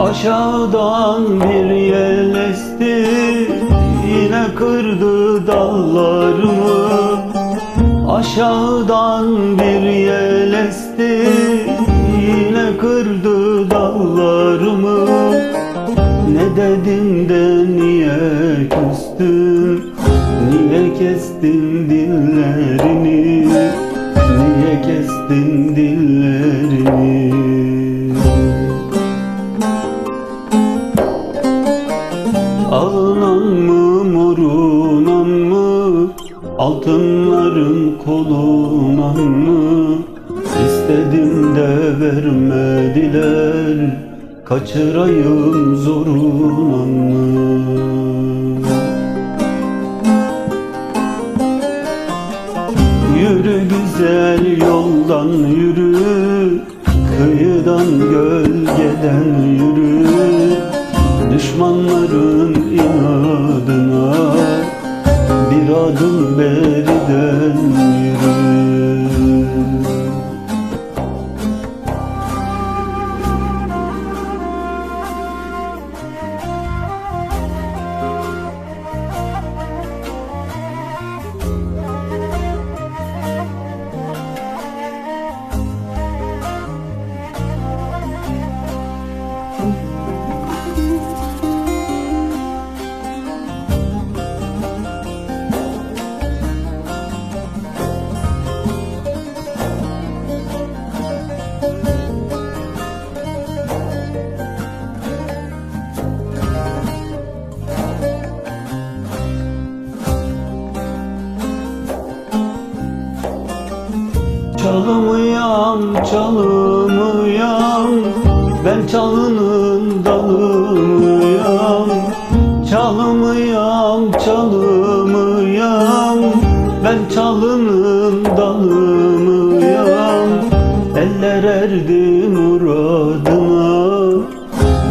Aşağıdan bir yel esti Yine kırdı dallarımı. Aşağıdan bir yel esti Yine kırdı dallarımı. Ne dedin de niye küstün Niye kestin dillerini? Niye kestin dillerini Altınların kolunan mı İstedim de vermediler. Kaçırayım zorunan mı Yürü güzel yoldan yürü Kıyıdan gölgeden yürü. Düşmanların inadına Çalımıyam, çalımıyam Ben çalının dalımıyam Çalımıyam, çalımıyam Ben çalının dalımıyam Eller erdi muradına.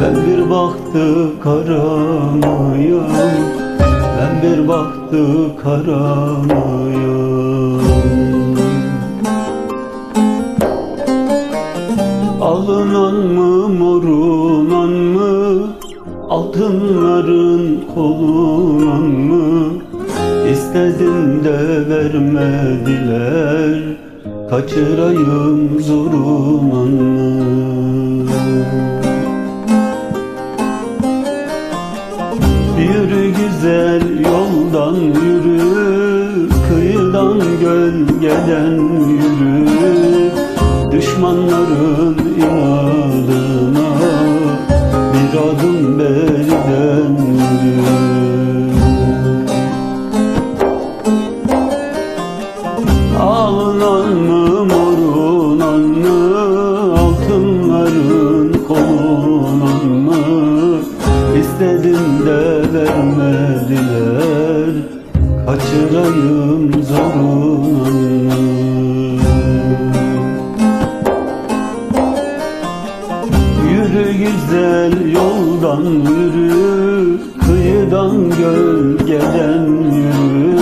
Ben bir baktı karamıyam Ben bir baktı karamıyam Alınan mı morunan mı? Altınların kolunan mı? İstedim de vermediler Kaçırayım zorunan mı? Yürü güzel yoldan yürü Kıyıdan gölgeden yürü Düşmanların inadına Bir adım beriden yürü. Alınan mı morunan mı Altınların kolunan mı? İstedim de vermediler Kaçırayım zorunan Yürü güzel yoldan yürü Kıyıdan gölgeden yürü